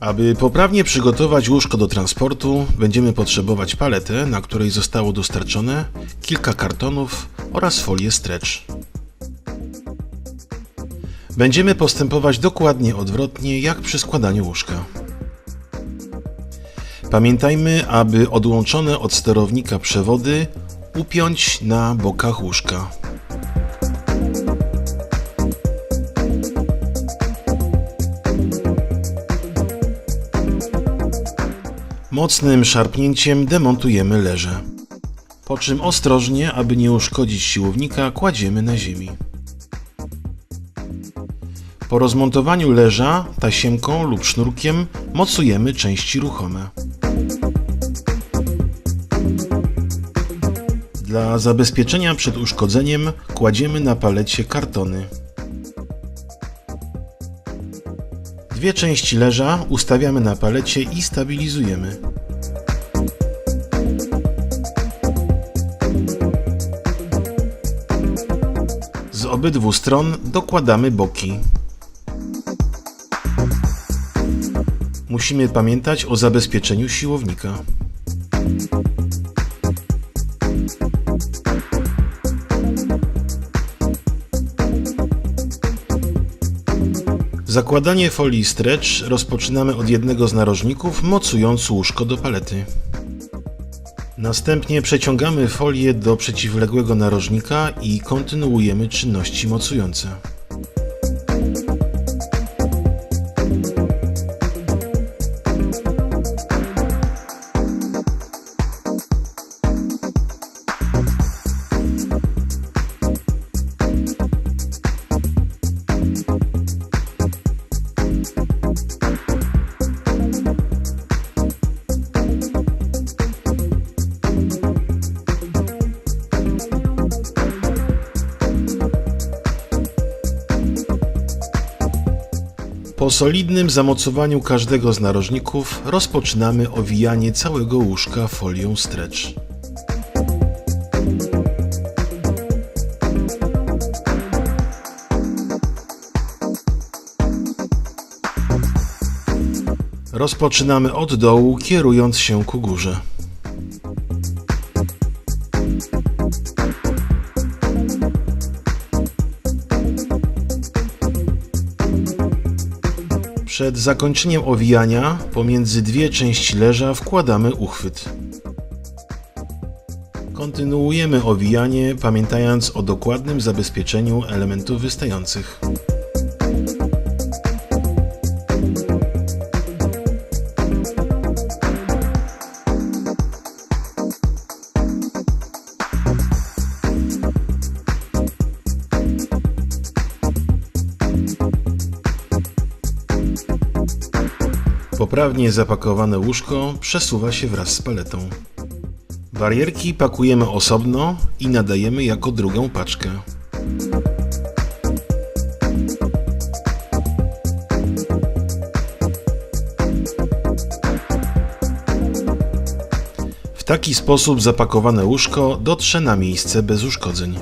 Aby poprawnie przygotować łóżko do transportu, będziemy potrzebować paletę, na której zostało dostarczone kilka kartonów oraz folię stretch. Będziemy postępować dokładnie odwrotnie jak przy składaniu łóżka. Pamiętajmy, aby odłączone od sterownika przewody upiąć na bokach łóżka. Mocnym szarpnięciem demontujemy leże. Po czym ostrożnie, aby nie uszkodzić siłownika, kładziemy na ziemi. Po rozmontowaniu leża tasiemką lub sznurkiem mocujemy części ruchome. Dla zabezpieczenia przed uszkodzeniem kładziemy na palecie kartony. Dwie części leża ustawiamy na palecie i stabilizujemy. Z obydwu stron dokładamy boki. Musimy pamiętać o zabezpieczeniu siłownika. Zakładanie folii stretch rozpoczynamy od jednego z narożników, mocując łóżko do palety. Następnie przeciągamy folię do przeciwległego narożnika i kontynuujemy czynności mocujące. Po solidnym zamocowaniu każdego z narożników rozpoczynamy owijanie całego łóżka folią stretch. Rozpoczynamy od dołu, kierując się ku górze. Przed zakończeniem owijania pomiędzy dwie części leża wkładamy uchwyt. Kontynuujemy owijanie, pamiętając o dokładnym zabezpieczeniu elementów wystających. Poprawnie zapakowane łóżko przesuwa się wraz z paletą. Barierki pakujemy osobno i nadajemy jako drugą paczkę. W taki sposób zapakowane łóżko dotrze na miejsce bez uszkodzeń.